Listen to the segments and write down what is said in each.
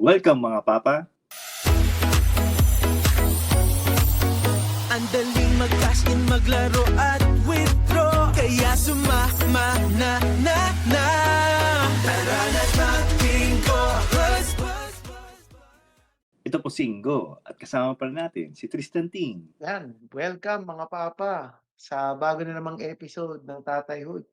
Welcome mga papa. Ang daling mag-cash in, maglaro at withdraw Kaya sumama na na na Tara buzz, buzz Ito po Singgo at kasama pa natin si Tristan Ting. Yan, welcome mga papa sa bago na namang episode ng Tatayhood.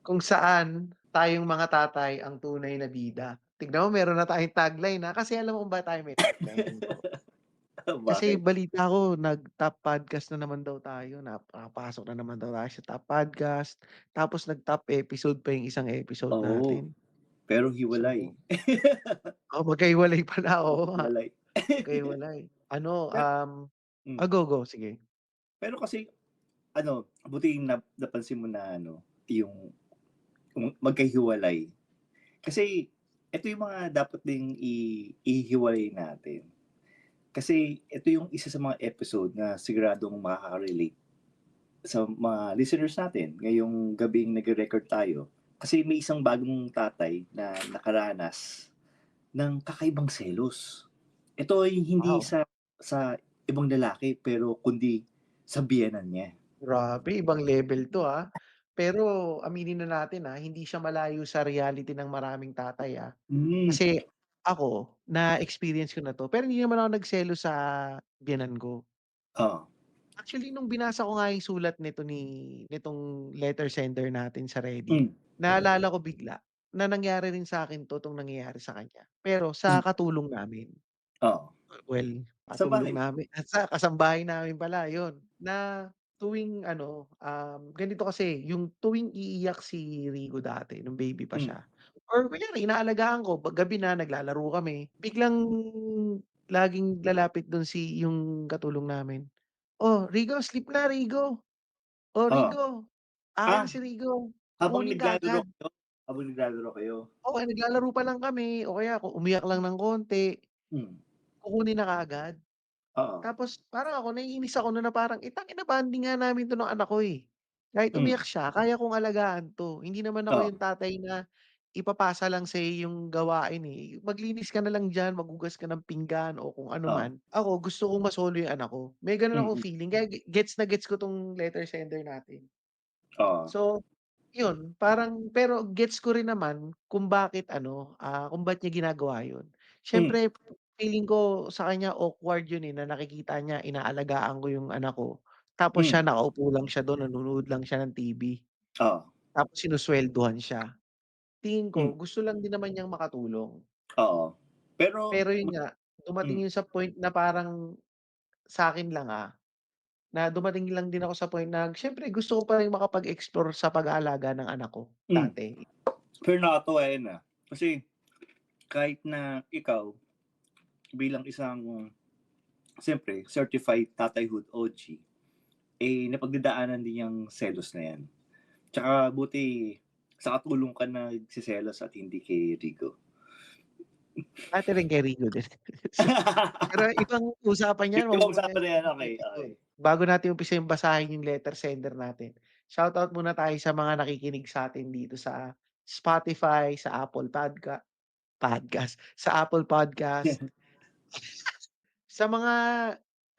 Kung saan tayong mga tatay ang tunay na bida. Tignan mo, meron na tayong tagline na kasi alam mo kung ba tayo may tagline. kasi balita ko, nag-top podcast na naman daw tayo. Napapasok na naman daw tayo sa top podcast. Tapos nag-top episode pa yung isang episode Oo. natin. Pero hiwalay. Oh, magkahiwalay pala. Oo, nga, Hiwalay. magkahiwalay. Ano, um, Mm. ah, go, go, sige. Pero kasi, ano, buti na, napansin mo na, ano, yung yung magkahiwalay. Kasi, ito yung mga dapat ding i- ihiwalay natin. Kasi, ito yung isa sa mga episode na siguradong makaka-relate sa mga listeners natin ngayong gabing nag-record tayo. Kasi may isang bagong tatay na nakaranas ng kakaibang selos. Ito ay hindi Wow. sa sa ibang lalaki pero kundi sa biyenan niya. Grabe, ibang level 'to, ah. Pero aminin na natin, ah, hindi siya malayo sa reality ng maraming tatay, ah. Mm. Kasi ako, na-experience ko na 'to, pero hindi naman ako nagselo sa biyenan ko. Oo. Actually, nung binasa ko nga yung sulat nito ni nitong letter sender natin sa Reddit, Mm. naalala ko bigla na nangyari rin sa akin 'to, 'tong nangyayari sa kanya. Pero sa Hmm. katulong namin. Oo. Well, katulong namin at sa kasambahay namin pala yun, na tuwing ano, um, ganito kasi, yung tuwing iiyak si Rigo dati nung baby pa Hmm. siya or kunyari inaalagaan ko, 'pag gabi na naglalaro kami, biglang laging lalapit dun si yung katulong namin, "Oh, Rigo, sleep na, Rigo. Oh, Oo. Rigo, akin Ah, si Rigo, habang kukunin ka naglalaro agad." kayo? Habang naglalaro kayo? O kaya naglalaro pa lang kami o kaya kung umiyak lang ng konti, Hmm. kukunin na kaagad. Oo. Tapos parang ako naiinis ako nun na parang, eh, tangina bonding nga namin 'to ng anak ko, eh. Kahit Hmm. umiyak siya kaya kong alagaan 'to. Hindi naman ako Oo. yung tatay na ipapasa lang sa'yo yung gawain, eh. Maglinis ka na lang diyan, maghugas ka ng pinggan o kung ano Oo. man. Ako gusto kong masolo yung anak ko. May gano'n akong Mm. feeling kaya ge gets na gets ko 'tong letter sender natin. Oo. So, yun parang pero gets ko rin naman kung bakit ano, ah, kung ba't niya ginagawa yun. Hmm. Siyempre feeling ko sa kanya awkward yun, eh, na nakikita niya inaalagaan ko yung anak ko, tapos siya Hmm. nakaupo lang siya dun, nanonood lang siya ng TV. Oo. Tapos sinuswelduhan siya. Tingin ko Hmm. gusto lang din naman niyang makatulong. Oo. Pero Pero yun nga, dumating hmm. yun sa point na parang sa'kin lang, ah, na dumating lang din ako sa point na siyempre gusto ko pa ring makapag-explore sa pag-aalaga ng anak ko Hmm. dati. Pero nakakatuwa yan, ah. Kasi kahit na ikaw bilang isang siyempre certified tatayhood OG, eh, napagdadaanan din yang selos na yan. Tsaka buti sa katulong ka nagseselos at hindi kay Rigo. Dati rin kay Rigo din. Pero ibang usapan yan, Ibang usapan na yan, okey. eh. Bago natin umpisahin basahin yung letter sender natin, shoutout muna tayo sa mga nakikinig sa'tin dito sa Spotify, sa Apple Podca Podcast, sa Apple Podcast. Sa mga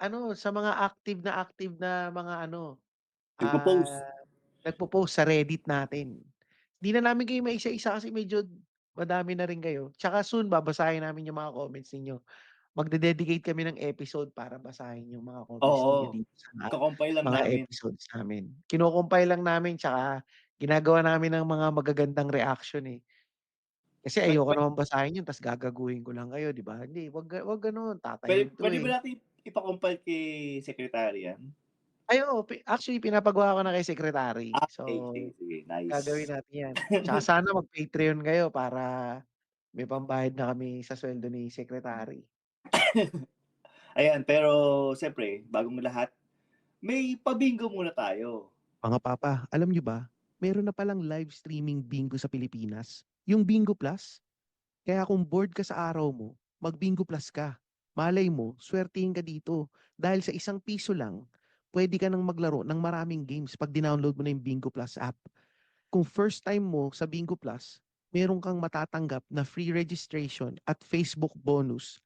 ano, sa mga active na active na mga ano, Nagpo-post. ah, nagpo-post sa Reddit natin. Di na namin kayo maisa-isa kasi medyo madami na rin kayo. Tsaka soon babasahin namin yung mga comments ninyo. Magde-dedicate kami ng episode para basahin yung mga comments ninyo Oo. dito sa Iko-compile lang mga namin. episodes namin. Kino-compile lang namin tsaka ginagawa namin ng mga magagandang reaction, eh. Kasi Pwe ayoko pwe naman basahin yun ta's gagaguhin ko lang kayo, 'di ba? Hindi, wag wag gano'n, Pwede tatayhood 'to, pwede eh. ba natin ipa-compile kay secretary yan? Ay, oo, pi actually pinapagawa ko na kay secretary. Ah, So, okey, sige, sige, gagawin nice. natin yan. Tsaka sana mag-Patreon kayo para may pambayad na kami sa sweldo ni secretary. Ayan, pero siyempre bagong lahat, may pa-bingo muna tayo. Mga papa, alam niyo ba, meron na palang live streaming bingo sa Pilipinas, yung Bingo Plus. Kaya kung bored ka sa araw mo, mag-Bingo Plus ka. Malay mo, swertihin ka dito. Dahil sa isang piso lang, pwede ka nang maglaro ng maraming games pag dinownload mo na yung Bingo Plus app. Kung first time mo sa Bingo Plus, meron kang matatanggap na free registration at Facebook bonus.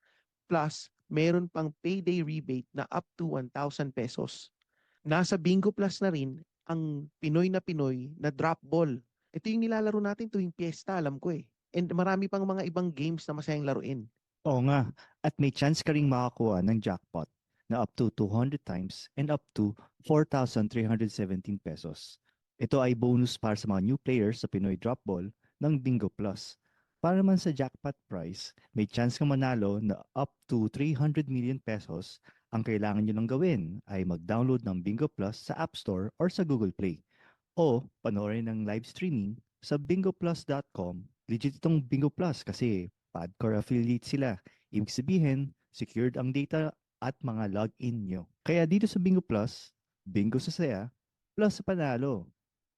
Plus, meron pang payday rebate na up to 1,000 pesos. Nasa Bingo Plus na rin ang Pinoy na Pinoy na drop ball. Ito yung nilalaro natin tuwing piyesta, alam ko eh. And marami pang mga ibang games na masayang laruin. Oo nga, at may chance ka ring makakuha ng jackpot na up to 200 times and up to 4,317 pesos. Ito ay bonus para sa mga new players sa Pinoy Drop Ball ng Bingo Plus. Para naman sa jackpot prize, may chance kang manalo na up to 300 million pesos. Ang kailangan nyo lang gawin ay mag-download ng Bingo Plus sa App Store or sa Google Play. O panoorin ng live streaming sa bingoplus.com. Legit itong Bingo Plus kasi Padcore affiliate sila. Ibig sabihin, secured ang data at mga login nyo. Kaya dito sa Bingo Plus, bingo sa saya, plus sa panalo.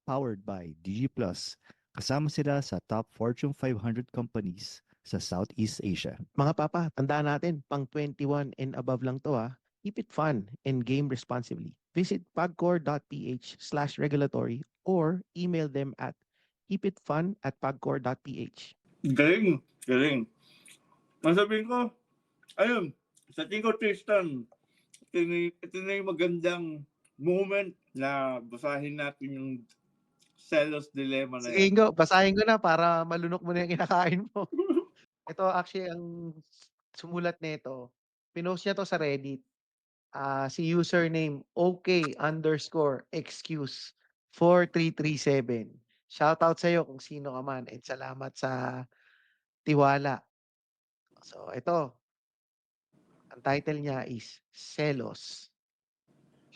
Powered by DG Plus. Kasama sila sa top Fortune 500 companies sa Southeast Asia. Mga papa, tandaan natin, pang 21 and above lang to ah. Keep it fun and game responsibly. Visit pagcore.ph slash regulatory or email them at keepitfun at pagcore.ph. Galing, galing. Ang sabihin ko, ayun, sa tingin ko, Tristan, ito na, ito na yung magandang moment na basahin natin yung Celos Dilemma na Sige yan. Ingo, basahin ko na para malunok mo na yung kinakain mo. Ito actually ang sumulat nito. Pinost niya to sa Reddit. Ah, si username okay underscore excuse 4337. Shoutout sa iyo kung sino ka man and salamat sa tiwala. So ito. Ang title niya is Selos.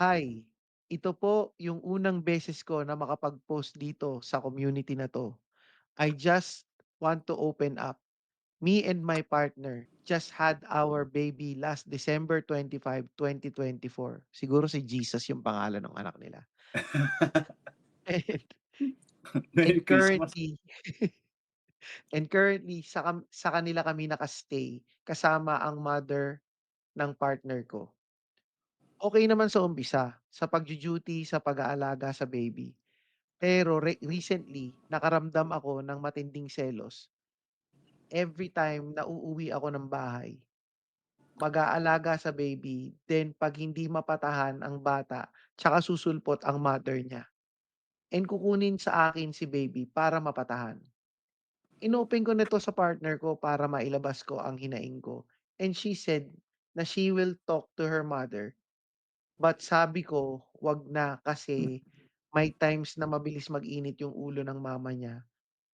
Hi, ito po yung unang beses ko na makapag-post dito sa community na to. I just want to open up. Me and my partner just had our baby last December 25, 2024. Siguro si Jesus yung pangalan ng anak nila. and, and currently, and currently sa, sa kanila kami nakastay kasama ang mother ng partner ko. Okay naman sa umpisa, sa pagju-duty, sa pag-aalaga sa baby. Pero re- recently, nakaramdam ako ng matinding selos every time na uuwi ako ng bahay, mag-aalaga sa baby, then pag hindi mapatahan ang bata, tsaka susulpot ang mother niya. And kukunin sa akin si baby para mapatahan. Inopen ko nito sa partner ko para mailabas ko ang hinaing ko. And she said na she will talk to her mother. But sabi ko, wag na kasi may times na mabilis mag-init yung ulo ng mama niya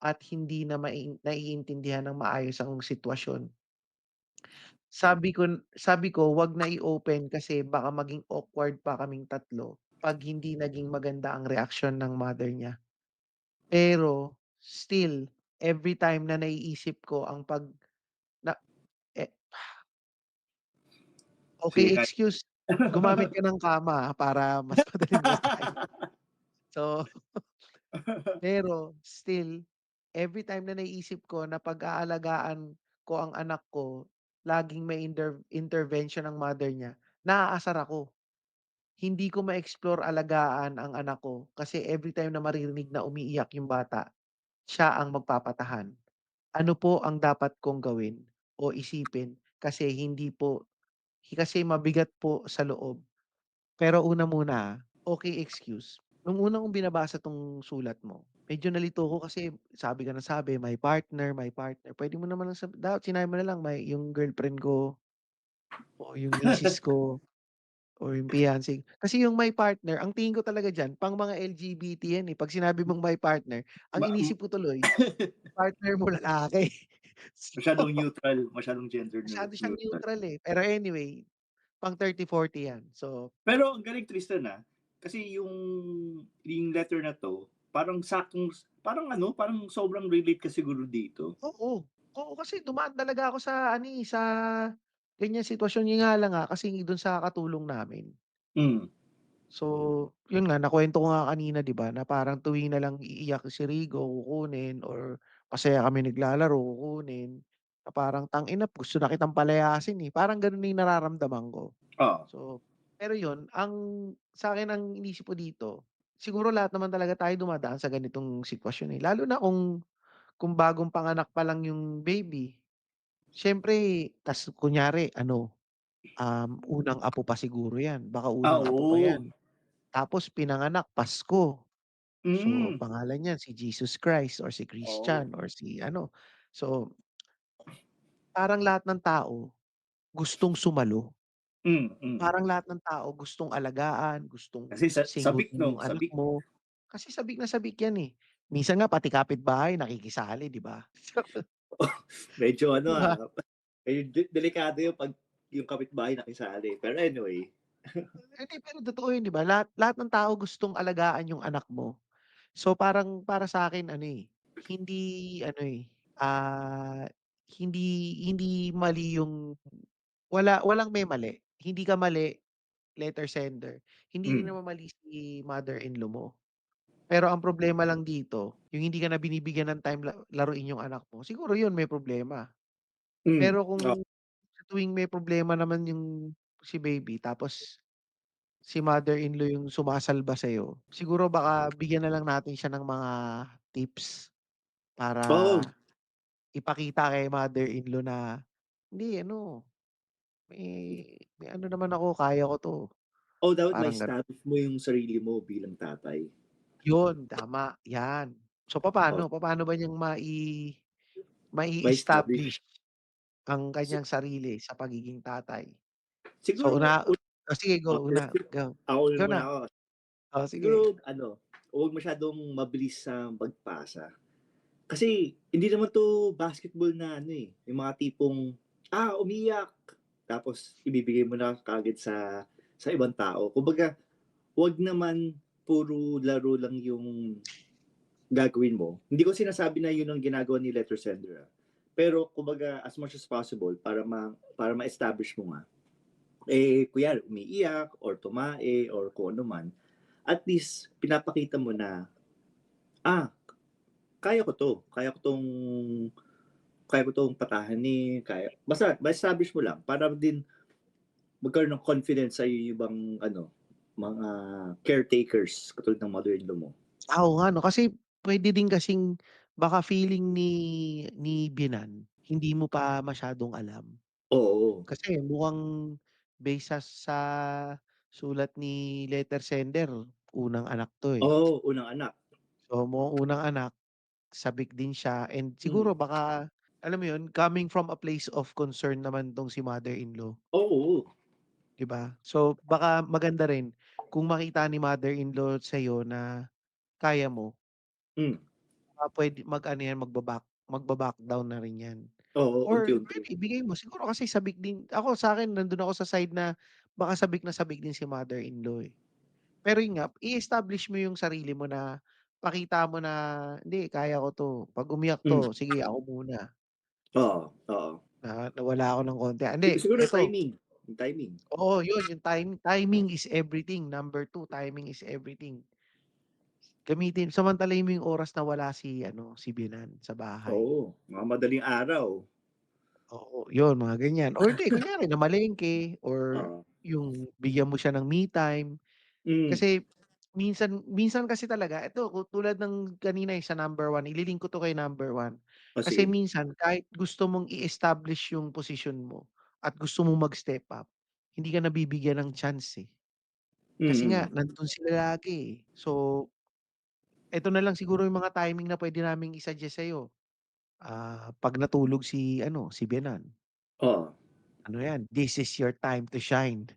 at hindi na mai naiintindihan ng maayos ang sitwasyon. Sabi ko sabi ko, "Wag na i-open kasi baka maging awkward pa kaming tatlo 'pag hindi naging maganda ang reaksyon ng mother niya." Pero still, every time na naiisip ko ang pag na eh kahit- excuse. Gumamit ka ng kama, ah, para mas madaling basahin. So pero still, every time na naiisip ko na pag-aalagaan ko ang anak ko, laging may inter intervention ng mother niya, naaasar ako. Hindi ko ma-explore alagaan ang anak ko kasi every time na maririnig na umiiyak yung bata, siya ang magpapatahan. Ano po ang dapat kong gawin o isipin kasi hindi po kasi mabigat po sa loob. Pero una muna, okay excuse. Nung una kong binabasa 'tong sulat mo, medyo nalito ako kasi sabi ka ng sabi, "My partner, my partner." Puwede mo naman lang sab dapat sinabi mo na lang, "My yung girlfriend ko o yung misis ko o yung fiancé." Kasi yung my partner, ang tingin ko talaga diyan pang mga LGBT yan, eh. 'Pag sinabi mong my partner, ang Ma inisip ko tuloy, partner mo lalaki. So, Masyadong neutral, masyadong gender neu masyado siyang neutral. neutral, eh. Pero anyway, pang 30, 40 yan. So Pero ang galing Tristan, ah, kasi yung yung letter na 'to, parang saktong parang ano, parang sobrang relate ka siguro dito. Oo. Oo, kasi dumaan talaga ako sa ano, eh, sa ganyang sitwasyon. Yun nga lang nga kasi dun sa katulong namin. Hmm. So, yun nga nakuwento ko nga kanina 'di ba, na parang tuwing na lang iiyak si Rigo kukunin or masaya kami naglalaro kukunin, na parang, "Tang-ina gusto na kitang palayasin, eh." Parang ganun na yung nararamdaman ko. Oo. So, pero yun, ang sa'kin ang inisip ko dito, siguro lahat naman talaga tayo dumadaan sa ganitong sitwasyon, eh. Lalo na kung kung bagong panganak pa lang yung baby, siyempre tas kunyari ano, um, unang apo pa siguro 'yan, baka Ah, unang apo pa oo. 'yan. Tapos pinanganak Pasko. So, Mm. pangalan niyan si Jesus Christ or si Oo. Christian or si ano. So parang lahat ng tao gustong sumalo. Hmm, mm. Parang lahat ng tao gustong alagaan, gustong Kasi sa sabik singutin 'no, yung anak sabik. mo. Kasi sabik na sabik 'yan, eh. Minsan nga pati kapitbahay nakikisali, 'di ba? Medyo 'Di ano, ba? ah, medyo de delikado yung 'pag yung kapitbahay nakisali. Pero anyway. Hindi, pero totoo yun, 'di ba? Lahat lahat ng tao gustong alagaan yung anak mo. So, parang para sa'kin ano, eh, hindi ano, eh, ah, hindi hindi mali yung wala walang may mali. Hindi ka mali, letter sender. Hindi rin Hmm. naman mali si mother-in-law mo. Pero ang problema lang dito, yung hindi ka na binibigyan ng time la laruin yung anak mo, siguro yun may problema. Hmm, Pero kung o sa tuwing may problema naman yung si baby tapos si mother-in-law yung sumasalba sa'yo, siguro baka bigyan na lang natin siya ng mga tips para Oo. ipakita kay mother-in-law na, "Hindi ano, may may ano naman ako, kaya ko 'to." Dapat Parang gano'n. ma-establish mo yung sarili mo bilang tatay. Yun, tama, 'yan. So, Oh. papaano? Papaano ba niyang mai Ma-establish. mai-establish ang Si kanyang sarili sa pagiging tatay? So, Siguro una un oh, sige go, first una, go. ako Ikaw muna na. ako. Oh, sige. Siguro ano, huwag masyadong mabilis sa pagpasa. Kasi hindi naman 'to basketball na ano, eh, yung mga tipong, ah, umiyak, tapos ibibigay mo na kaagad sa sa ibang tao. Kumbaga, huwag naman puro laro lang yung gagawin mo. Hindi ko sinasabi na yun ang ginagawa ni letter sender, ah. Pero kumbaga as much as possible para ma para ma-establish mo nga, eh, kunyari umiiyak or tumae or kung ano man, at least pinapakita mo na, ah, kaya ko 'to, kaya ko 'tong kaya ko 'tong patahanin, kaya basta ma-establish mo lang para din magkaroon ng confidence sa'yo yung ibang ano, mga caretakers katulad ng mother-in-law mo. Ah, oo nga 'no, kasi puwede din kasing baka feeling ni ni biyenan, hindi mo pa masyadong alam. Oo. Kasi mukhang base sa sa sulat ni letter sender, unang anak 'to, eh. Oo, unang anak. So, mukhang unang anak, sabik din siya and siguro baka alam mo yun, coming from a place of concern naman 'tong si mother-in-law. Oo. 'Di ba? So, baka maganda rin kung makita ni mother-in-law sa'yo na kaya mo. Hmm. Baka puwede mag-ano yan, magba-back magba-back down na rin 'yan. Oo, Or unti-unti. ibigay mo, siguro kasi sabik din ako sa'kin nandun ako sa side na baka sabik na sabik din si mother-in-law, eh. Pero yun nga, i-establish mo yung sarili mo na pakita mo na, "Hindi, kaya ko 'to. 'Pag umiyak Hmm. 'to, sige ako muna." Oo, oo. Na nawala ako ng konti. Ah, Sig Hindi, siguro eto timing, yung timing. Oo, yun yung time timing is everything. Number 2, timing is everything. Gamitin samantalahin mo yung oras na wala si ano, si biyenan sa bahay. Oo, mga madaling araw. Oo, yun mga ganyan. Or hindi, kunyari namalengke or Oo. yung bigyan mo siya ng me time. Hmm. Kasi minsan minsan kasi talaga ito tulad ng kanina, eh, sa number 1, ili-link ko 'to kay number 1. Oh, Kasi sige. minsan kahit gusto mong i-establish yung posisyon mo at gusto mong mag-step up, hindi ka nabibigyan ng chance, eh. Kasi nga Mm. nandun sila lagi, eh. So eto na lang siguro yung mga timing na puwede naming i-suggest sa'yo. Ah, 'pag natulog si ano, si biyenan. Oo. Ano 'yan, this is your time to shine.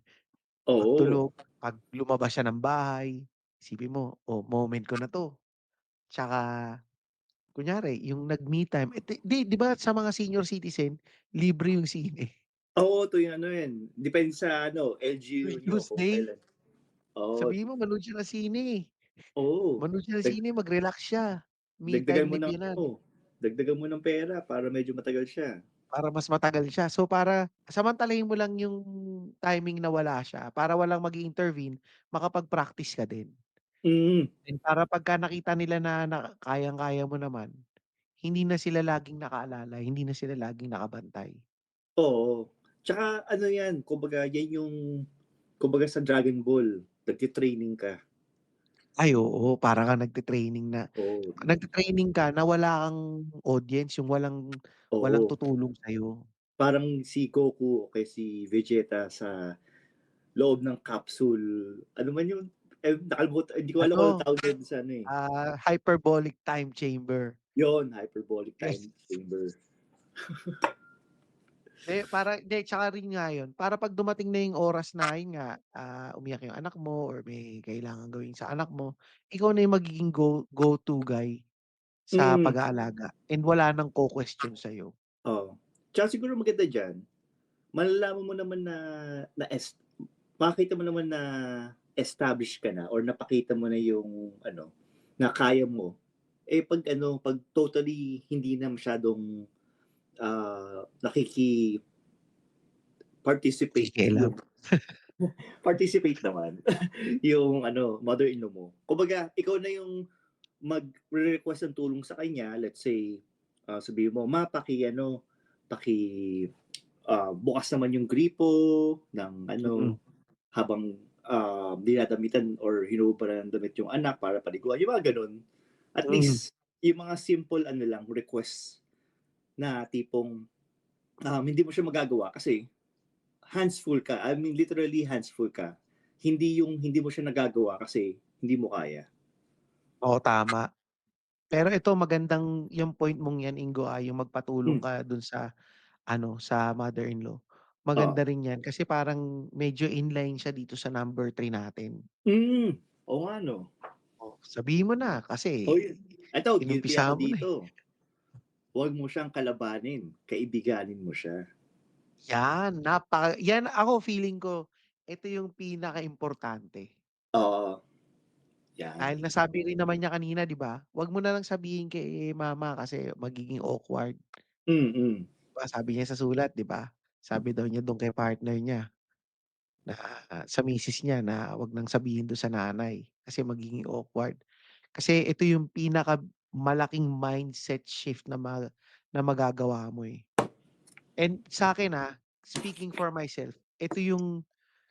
Oo. Pagtulog, 'pag lumabas siya ng bahay, isipin mo, "Oh, moment ko na 'to." Tsaka kunyari yung nag-me time, eh, di di 'di ba sa mga senior citizen, libre yung sine? Oo, tuwing ano yan, depende sa ano, LGU niyo kung Tuesday. kailan. Oo. Sabihin mo manood siya ng sine. Oo. Manood siya ng Dag sine, mag-relax siya. Me dagdagan time mo ng ano, dagdagan mo ng pera para medyo matagal siya. Para mas matagal siya. So, para samantalahin mo lang yung timing na wala siya para walang mag-i-intervene, makapag-practice ka din. Mm. And para pagka nakita nila na na kayang-kaya mo naman, hindi na sila laging nakaalala, hindi na sila laging nakabantay. Oo. Tsaka ano yan, kumbaga yan yung kumbaga sa Dragon Ball, nagti-training ka. Ay oo, para kang nagte-training na Oo. nagte-training ka na wala kang audience, yung walang walang Oo. tutulong sa'yo. Parang si Goku o kaya si Vegeta sa loob ng capsule, ano man yun? Eh, nakalimutan hindi ko alam kung Ano, tawag dun sa ano, eh. ah, hyperbolic time chamber. Yun, hyperbolic Yes. time chamber. Eh, para hindi, tsaka rin nga yun, para 'pag dumating na yung oras na yun nga, ah, umiyak yung anak mo or may kailangan gawin sa anak mo, ikaw na yung magiging go go-to guy sa Mm. pag-aalaga and wala ng ko-question sa'yo. Oo. Tsaka siguro maganda diyan, malalaman mo naman na na es makikita mo naman na established ka na or napakita mo na yung ano, na kaya mo. Eh, 'pag ano, 'pag totally hindi na masyadong, ah, nakiki participate yung participate naman yung ano, mother-in-law mo. Kumbaga, ikaw na yung magre-request ng tulong sa kanya, let's say, ah, sabihin mo, "Ma, paki-ano, paki ah, bukas naman yung gripo ng ano, Mm. habang, ah, dinadamitan or hinuhubaran ng damit yung anak para paliguan." Yung mga gano'n. At Mm. least, yung mga simple ano lang, request na tipong, um, hindi mo siya magagawa kasi hands full ka. I mean, literally hands full ka. Hindi yung hindi mo siya nagagawa kasi hindi mo kaya. Oo, tama. Pero ito magandang yung point mong yan Ingo, ah, yung magpatulong Hmm. ka dun sa ano, sa mother-in-law. Oo. Maganda rin yan kasi parang medyo inline siya dito sa number 3 natin. Hmm, oo nga 'no. Oh, sabihin mo na kasi Uy, eto guilty ako mo na, eh. dito. Huwag mo siyang kalabanin, kaibiganin mo siya. Yan, napaka yan ako feeling ko, ito yung pinakaimportante. Oo. Yan. Dahil nasabi rin naman niya kanina 'di ba, wag mo na lang sabihin kay mama kasi magiging awkward. Mm. 'Di ba sabi niya sa sulat 'di ba, sabi daw niya dun kay partner niya, na sa misis niya na wag nang sabihin dun sa nanay kasi magiging awkward. Kasi ito yung pinakamalaking mindset shift na ma na magagawa mo, eh. And sa'kin, ah, speaking for myself, ito yung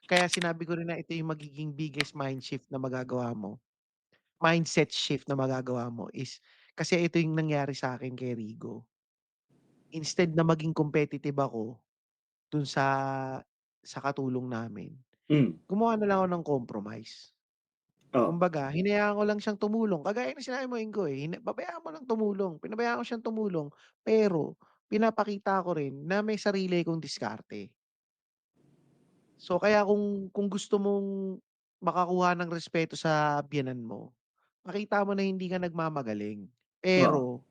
kaya sinabi ko rin na ito yung magiging biggest mind shift na magagawa mo. Mindset shift na magagawa mo is kasi ito yung nangyari sa'kin kay Rigo. Instead na maging competitive ako dun sa sa katulong namin, Hmm. gumawa na lang ako ng compromise. Oh. Kumbaga hinayaan ko lang siyang tumulong, kagaya ng sinabi mo Ingo, eh, hina pabayaan mo lang tumulong, pinabayaan ko siyang tumulong, pero pinapakita ko rin na may sarili akong diskarte. So, kaya kung kung gusto mong makakuha ng respeto sa biyenan mo, pakita mo na hindi ka nagmamagaling, Oo. pero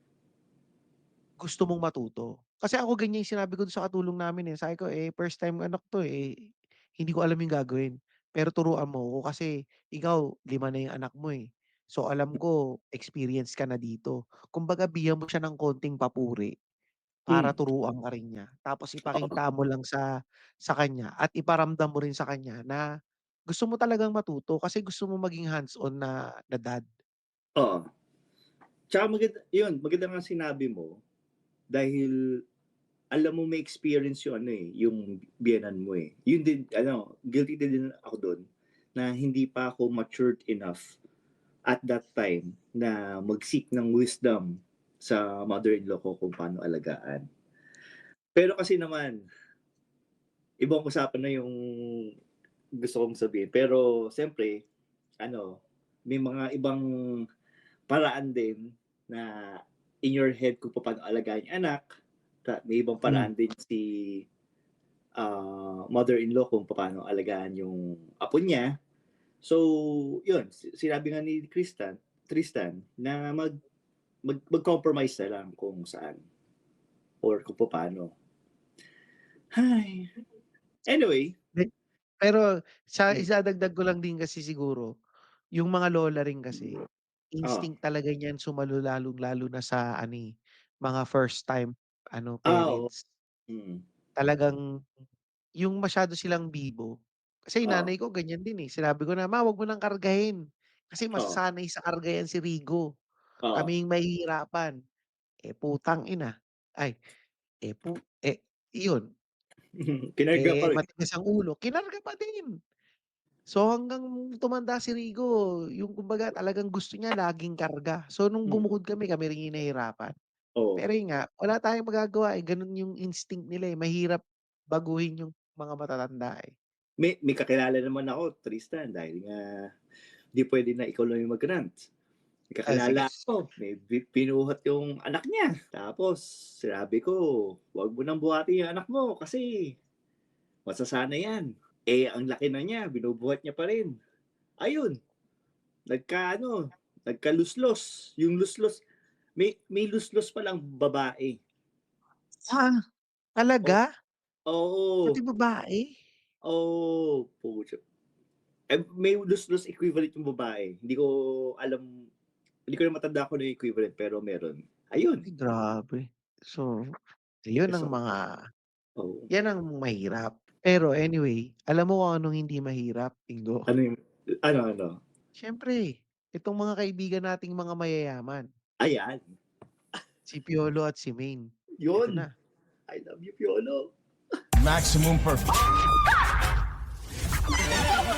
gusto mong matuto. Kasi ako ganyan yung sinabi ko dun sa katulong namin, eh, sabi ko, eh, first time anak 'to, eh, hindi ko alam yung gagawin, pero turuan mo ko kasi ikaw 5 na yung anak mo, eh. So, alam ko experience ka na dito. Kumbaga bigyan mo siya ng konting papuri para Hmm. turuan ka rin niya. Tapos Oo. ipakita mo lang sa sa kanya at iparamdam mo rin sa kanya na gusto mo talagang matuto kasi gusto mo maging hands-on na na dad. Oo. Tsaka maganda yun, maganda nga sinabi mo, dahil alam mo may experience yung ano, eh, yung biyenan mo, eh. Yun din ano, guilty din ako dun, na hindi pa ako matured enough at that time na mag-seek ng wisdom sa mother-in-law ko kung paano alagaan. Pero kasi naman, ibang usapan na yung gusto kong sabihin. Pero siyempre, ano, may mga ibang paraan din na in your head kung papaano alagaan yung anak. May ibang Hmm. paraan din si, ah, mother-in-law kung papaano alagaan yung apo niya. So, yun, si sinabi nga ni Tristan Tristan na mag mag mag-compromise na lang kung saan or kung papaano. Hay. Anyway. Pero sa Hmm. idadagdag ko lang din kasi siguro, yung mga lola rin kasi, instinct talaga niyan sumalo lalong-lalo na sa ano, eh, mga first time ano, Ah, oo. parents. Mm. Talagang yung masyado silang bibo. Kasi Oo. nanay ko ganyan din, eh, sinabi ko na, "Ma, wag mo ng kargahin." Kasi Oo. masasanay sa karga yan si Rigo. Oo. Kami yung mahihirapan. Eh, putang ina, ay, eh, pu eh, iyon. Kinarga pa Eh, rin. matigas ang ulo, kinarga pa din. So, hanggang tumanda si Rigo, yung kumbaga talagang gusto niya laging karga. So, nung Hmm. bumukod kami, kami rin yung. Oo. Pero yun nga, wala tayong magagawa, eh, gano'n yung instinct nila, eh, mahirap baguhin yung mga matatanda, eh. May may kakilala naman ako, Tristan, dahil nga di puwede na ikaw lang yung mag-rant. May Ah, kakilala ako, may bi pinuhat yung anak niya. Tapos sinabi ko, "Wag mo nang buhatin yung anak mo kasi masasana yan." Eh, ang laki na niya, binubuhat niya pa rin. Ayun, nagka-ano, nagkaluslos. Yung luslos may may luslos palang babae. Ah, talaga? Oo. Pati babae? Oh, putya. Eh, may luslos equivalent yung babae. Hindi ko alam hindi ko na matandaan kung ano yung equivalent pero meron. Ayun. Ay, grabe. So, yun ang So mga Oo. yan ang mahirap. Pero anyway, alam mo kung anong hindi mahirap, Ringo? Ano yung ano, ano? Siyempre, itong mga kaibigan nating mga mayayaman. Ayan. Si Piolo at si Maine. Ito Yun. na. I love you, Piolo. Maximum perfect.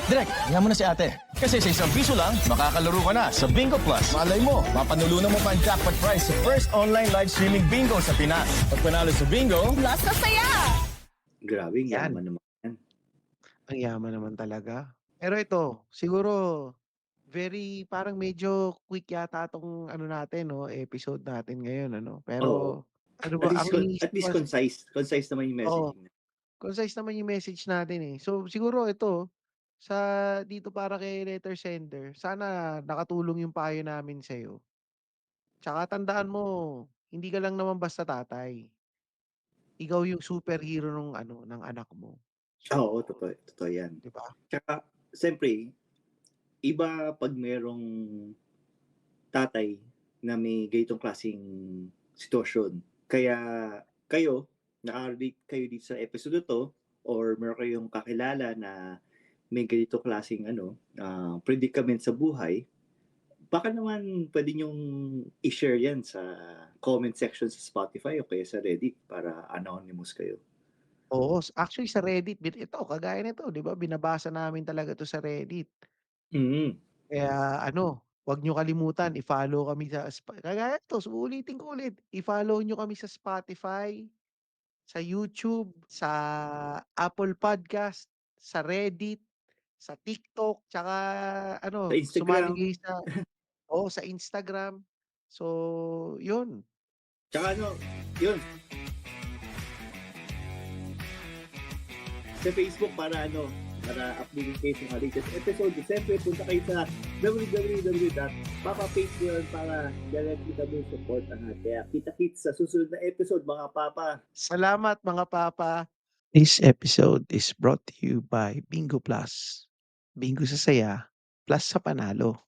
Direk, yan mo na si ate. Kasi sa isang piso lang, makakalaro ka na sa Bingo Plus. Malay mo, mapanulunan mo pa ang jackpot prize sa first online live streaming bingo sa Pinas. Pag panalo sa bingo, Plus na saya! Grabe, Yan. yaman naman. Ang yaman naman talaga. Pero ito, siguro very parang medyo quick yata tong ano natin, no, episode natin ngayon, ano. Pero Oo. ano ba, At least, ang at least concise. Concise naman yung message. Oo. concise naman yung message natin eh. So siguro ito, sa dito para kay letter sender, sana nakatulong yung payo namin sa'yo. Tsaka tandaan mo, hindi ka lang naman basta tatay. Ikaw yung superhero ng ano, ng anak mo. Oo, totoo, totoo yan. Di ba? Tsaka, siyempre, iba pag merong tatay na may ganitong klaseng sitwasyon. Kaya kayo, na-relate kayo dito sa episode to, or meron kayong kakilala na may ganito klaseng ano, ah, predicament sa buhay, baka naman pwede nyong i-share yan sa comment section sa Spotify o kaya sa Reddit para anonymous kayo. Oo, actually sa Reddit, ito, kagaya nito, di ba? Binabasa namin talaga to sa Reddit. Mm. Kaya ano, wag nyo kalimutan, i-follow kami sa, Sp- kagaya ito, ulitin ko ulit, i-follow nyo kami sa Spotify, sa YouTube, sa Apple Podcast, sa Reddit, sa TikTok, tsaka ano, Sa Instagram. sumali kayo sa, oh, sa Instagram. So, yun. Tsaka ano, yun. Sa Facebook para ano, para updating kayo sa latest episode. Siyempre, punta kayo sa www.papapatreon para directly kami support ang Kaya kita-kits sa susunod na episode mga papa. Salamat mga papa. This episode is brought to you by Bingo Plus. Bingo sa saya, plus sa panalo.